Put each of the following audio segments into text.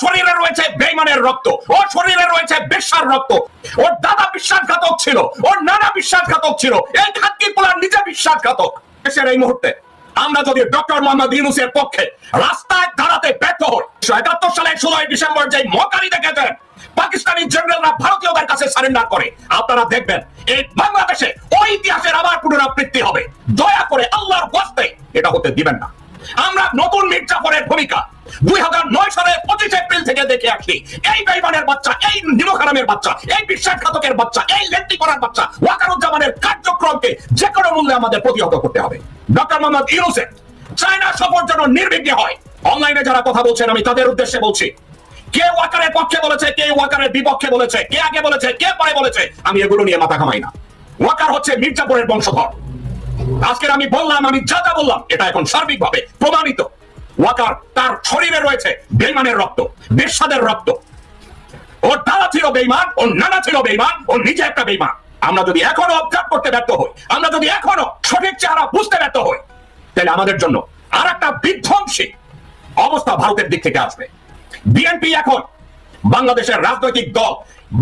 শরীরে রয়েছে রক্ত। শরীরে রয়েছে রক্ত। ওর দাদা বিশ্বাসঘাতক ছিল। ওর নানা বিশ্বাসঘাতক ছিল। এই খাতকি পোলার নিজে বিশ্বাসঘাতক। দেশের এই মুহূর্তে আমরা যদি ডক্টর মোহাম্মদ ইউনুসের পক্ষে রাস্তায় দাঁড়াতে ব্যর্থ হই একাত্তর সালের ষোলোই ডিসেম্বর যে মকারি দেখেছেন, পাকিস্তানি জেনারেলরা ভারতীয়দের কাছে সারেন্ডার করে। আপনারা দেখবেন, এই বাংলাদেশে ওই ইতিহাসের আবার পুনরাবৃত্তি হবে। দয়া করে আল্লাহর বস্তে এটা হতে দিবেন না। আমরা নতুন মির্জাফরের ভূমিকা। দুই হাজার নয় সালের পঁচিশ এপ্রিল থেকে দেখে আসছি। এই বেইমানের বাচ্চা, এই নিমখারামের বাচ্চা, এই বিশ্বাসঘাতকের বাচ্চা, এই লেন্টি করার বাচ্চা, ওয়াকারুজ্জামানের কার্যক্রমকে যে কোনো মূল্যে আমাদের প্রতিহত করতে হবে। ডক্টর মোহাম্মদ ইউনুসেফ চায়না সফর যেন নির্বিঘ্নে হয়। অনলাইনে যারা কথা বলছেন, আমি তাদের উদ্দেশ্যে বলছি, কে ওয়াকারের পক্ষে বলেছে, কে ওয়াকারের বিপক্ষে বলেছে, কে আগে বলেছে, কে পরে বলেছে, আমি এগুলো নিয়ে মাথা ঘামাই না। ওয়াকার হচ্ছে মির্জাপুরের বংশধর। আজকের আমি বললাম, আমি যা যা বললাম, এটা এখন সার্বিকভাবে প্রমাণিত। ওয়াকার তার শরীরে রয়েছে বেইমানের রক্ত বেশ্বাদের রক্ত। ওর দাদা ছিল বেইমান ওর নানা ছিল বেইমান ওর নিজে একটা বেইমান। আমরা যদি এখনও অবজার্ভ করতে ব্যর্থ হই, আমরা যদি এখনও সঠিক চেহারা বুঝতে ব্যর্থ হই, তাহলে আমাদের জন্য আর একটা বিধ্বংসী অবস্থা ভারতের দিক থেকে আসবে। বিএনপি এখন বাংলাদেশের রাজনৈতিক দল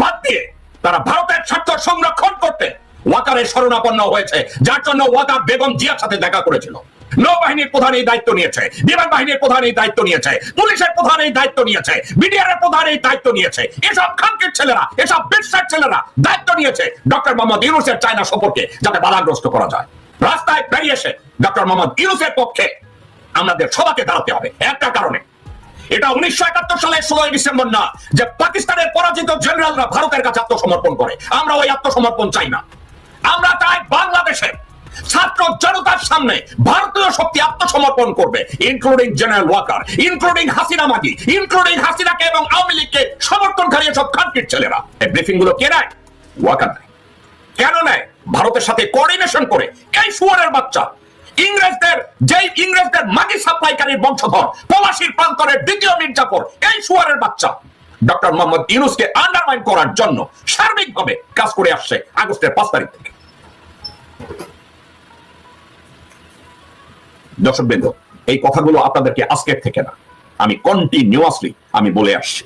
বাদ দিয়ে তারা ভারতের স্বার্থ সংরক্ষণ করতে ওয়াকারের শরণাপন্ন হয়েছে, যার জন্য ওয়াকার বেগম জিয়ার সাথে দেখা করেছিল। নৌবাহিনীর প্রধান এই দায়িত্ব নিয়েছে, বিমান বাহিনীর প্রধান এই দায়িত্ব নিয়েছে, পুলিশের প্রধান এই দায়িত্ব নিয়েছে বিডিআর প্রধান এই দায়িত্ব নিয়েছে, এসব খানকের ছেলেরা, এসব বিশ্বাস ছেলেরা দায়িত্ব নিয়েছে ডক্টর মোহাম্মদ ইউনুসের চায়না সম্পর্কে যাতে বাধাগ্রস্ত করা যায়। রাস্তায় বেরিয়ে এসে ডক্টর মোহাম্মদ ইউনুসের পক্ষে আমাদের সবাইকে দাঁড়াতে হবে, একটা কারণে। এটা উনিশশো একাত্তর সালের ষোলোই ডিসেম্বর না, যে পাকিস্তানের পরাজিত জেনারেলরা ভারতের কাছে আত্মসমর্পণ করে, আমরা ওই আত্মসমর্পণ চাই না। আমরা চাই বাংলাদেশে ছাত্র জনতার সামনে ভারতীয় শক্তি আত্মসমর্পণ করবে including general Waker including Hasina মাগি ইনক্লুডিং হাসিনাকে এবং আওয়ামী লীগকে সমর্থনকারী সব খানকির ছেলেরা। এই ব্রিফিংগুলো কে নেয়? ওয়াকার নেয়। কেন নেয়? ভারতের সাথে কোঅর্ডিনেশন করে এই সুয়ারের বাচ্চা। ইংরেজদের, যেই ইংরেজদের মাটি সাপ্লাইকারীর বংশধর পলাশির প্রান্তরের দ্বিতীয় মির্জাপুর এই সুয়ারের বাচ্চা। ডক্টর মোহাম্মদ ইউনুসকে আন্ডারমাইন করার জন্য সার্বিকভাবে কাজ করে আসছে আগস্টের পাঁচ তারিখ থেকে। দর্শক বৃন্দ এই কথাগুলো আপনাদেরকে আজকের থেকে না, আমি কন্টিনিউয়াসলি আমি বলে আসছি।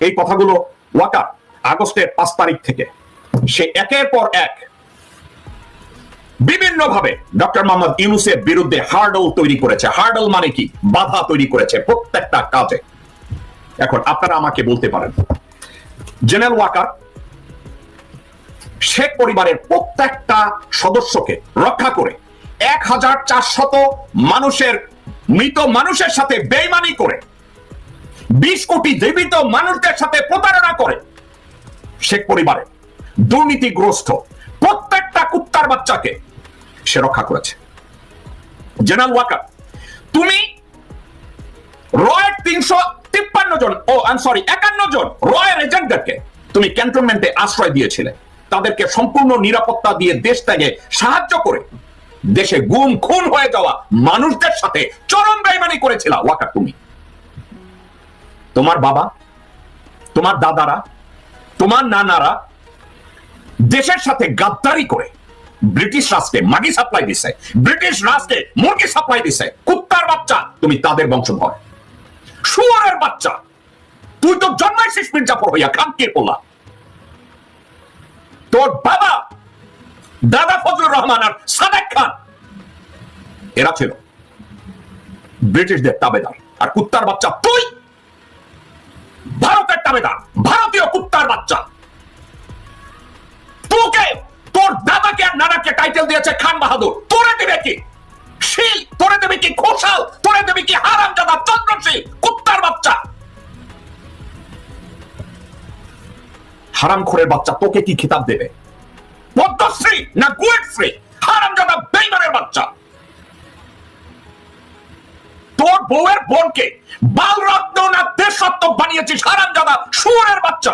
এই কথাগুলো ওয়াকার আগস্টের পাঁচ তারিখ থেকে, সে একের পর এক বিভিন্ন ভাবে ডক্টর মোহাম্মদ ইউনুসের বিরুদ্ধে হার্ডল তৈরি করেছে। হার্ডল মানে কি? বাধা তৈরি করেছে প্রত্যেকটা কাজে। এখন আপনারা আমাকে বলতে পারেন, জেনারেল ওয়াকার শেখ পরিবারের প্রত্যেকটা সদস্যকে রক্ষা করে এক হাজার চারশত মানুষের, মৃত মানুষের সাথে বেইমানি করে, বিশ কোটি জীবিত মানুষদের সাথে প্রতারণা করে শেখ পরিবারের দুর্নীতিগ্রস্ত প্রত্যেকটা কুত্তার বাচ্চাকে সে রক্ষা করেছে। জেনারেল ওয়াকার, তুমি রয়ের তিনশো তিপ্পান্ন জন, ও আই সরি একান্ন জন রয়ের এজেন্টদেরকে তুমি ক্যান্টনমেন্টে আশ্রয় দিয়েছিলে। তাদেরকে সম্পূর্ণ নিরাপত্তা দিয়ে দেশ ত্যাগে সাহায্য করে। দেশে গুম, খুন হয়ে যাওয়া মানুষদের সাথে চরম বেইমানি করেছিল ওয়াকার তুমি। তোমার বাবা, তোমার দাদারা, তোমার নানারা দেশের সাথে গাদ্দারি করে, ব্রিটিশ রাষ্ট্রে মাগি সাপ্লাই দিছে, ব্রিটিশ রাষ্ট্রে মুরগি সাপ্লাই দিছে, কুত্তার বাচ্চা, তুমি তাদের বংশধর। শুয়ারের বাচ্চা, তুই তো জন্মাইছিস মির্জাপুর হইয়া, খানকির পোলা। তোর বাবা দাদা ফজলুর রহমান আর সাদেক খান। এরা ছিল ব্রিটিশদের তাবেদার। আর কুত্তার বাচ্চা তুই ভারতের তাবেদার, ভারতীয় কুত্তার বাচ্চা। তোকে, তোর দাদাকে আর নানাকে টাইটেল দিয়েছে খান বাহাদুর। তোরে দেবে কি? শিল, তোরে দেবে কি ঘোষাল, তোরে দেবে কি হারাম দাদা হারাম খোরের বাচ্চা তোকে কি খিতাব দেবে? পদ্মশ্রী না গুয়েটশ্রী হারাম দাদা বেইমানের বাচ্চা। তোর বউয়ের বোনকে বালরত্ন না বানিয়েছিস হারাম দাদা সুরের বাচ্চা।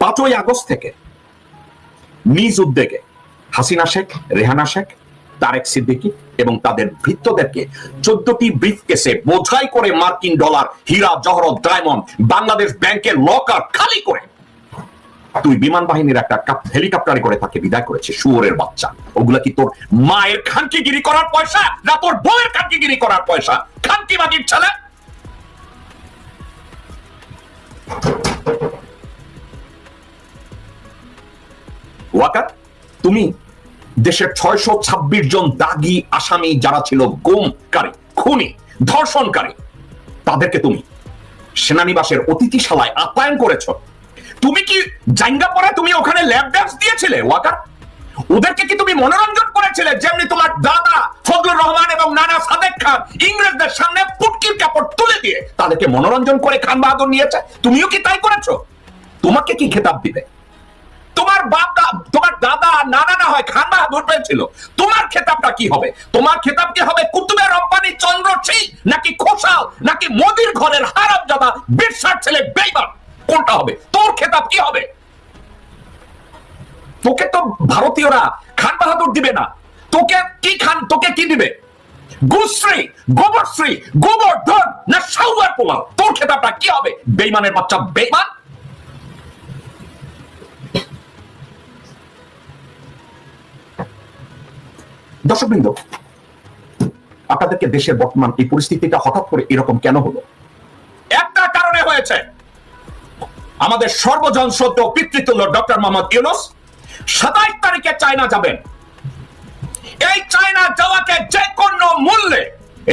পাঁচই আগস্ট থেকে নিজ উদ্যোগে হাসিনা শেখ, রেহানা শেখ তারেক সিদ্দিকী এবং তাদের ভৃত্যদেরকে চোদ্দটি ব্রিফ কেসে বোঝাই করে মার্কিন ডলার, হীরা, জহরত, ডায়মন্ড, বাংলাদেশ ব্যাংকের লকার খালি করে। তুই বিমান বাহিনীর একটা হেলিকপ্টারে করে তাকে বিদায় করেছে, শুয়োরের বাচ্চা। ওগুলা কি তোর মায়ের খানকিগিরি করার পয়সা? না তোর বউয়ের খানকিগিরি করার পয়সা? খানকি বাগির ছেলে? ওয়াকার তুমি দেশের ছয়শো ছাব্বিশ জন দাগি আসামি যারা ছিল গুমকারী, খুনি, ধর্ষণকারী, তাদেরকে তুমি সেনানিবাসের অতিথিশালায় আপ্যায়ন করেছ। তুমি কি জাঙ্গা পরে তুমি ওখানে ল্যাব ডান্স দিয়েছিলে, ওয়াকার? ওদেরকে কি তুমি মনোরঞ্জন করেছিলে, যেমনি তোমার দাদা ফজলুর রহমান এবং নানা সাদেক খান ইংরেজদের সামনে পুটকির কাপড় তুলে দিয়ে তাদেরকে মনোরঞ্জন করে খান বাহাদুর নিয়েছে? তুমিও কি তাই করেছ? তোমাকে কি খেতাব দিবে? তোমার বাপ তোমার দাদা নানা না হয় খান বাহাদুর পেয়েছিল তোমার খেতাবটা কি হবে? তোমার খেতাব কি হবে? কুতুবের রব্বানি চন্দ্র সিং নাকি খোসাল, নাকি মোদির ঘরের হারামজাদা বিরসার ছেলে বেইমান? কোনটা হবে? তোর খেতাব কি হবে? তোকে তো ভারতীয়রা খান বাহাদুর দিবে না। তোকে কি খান, তোকে কি দিবে? গুশ্রী গোবরশ্রী, গোবর্ধন না সাউয়ার পোলাও? তোর খেতাবটা কি হবে? বেইমানের বাচ্চা বেইমান? দর্শকবৃন্দ, আপনাদেরকে দেশের বর্তমান এই পরিস্থিতিটা হঠাৎ করে এরকম কেন হলো? একটা কারণে হয়েছে। আমাদের সর্বজন শ্রদ্ধ পিতৃতুল্য ডক্টর মোহাম্মদ ইউনুস। সাতাইশ তারিখে চায়না যাবেন। এই চায়না যাওয়াকে যে কোনো মূল্যে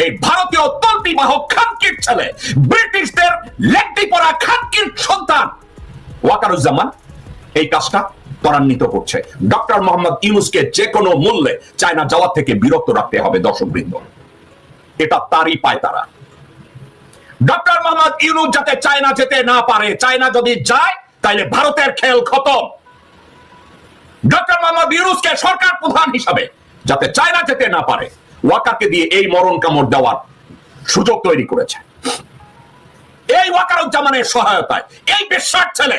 এই ভারতীয় তল্পি বাহক খানকির ছেলে, ব্রিটিশদের লেগটি পড়া খানকির সন্তান ওয়াকারুজ্জামান, এই কাজটা ত্বরান্বিত করছে। ডক্টর মোহাম্মদ ইউনুসকে যে কোনো মূল্যে চায়না যাওয়ার থেকে বিরত রাখতে হবে দর্শকবৃন্দ। এটা তারই পায় তারা। ডক্টর মোহাম্মদ ইউনুস যাতে চায়না যেতে না পারে, চায়না যদি যায়, তাইলে ভারতের খেল খতম। ডক্টর মোহাম্মদ ইউনুসকে সরকার প্রধান হিসাবে যাতে চায়না যেতে না পারে, ওয়াকারকে দিয়ে এই মরণ কামড় দেওয়ার সুযোগ তৈরি করেছে। এই ওয়াকারুজ্জামানের সহায়তায়, এই বিশ্বাস ছেলে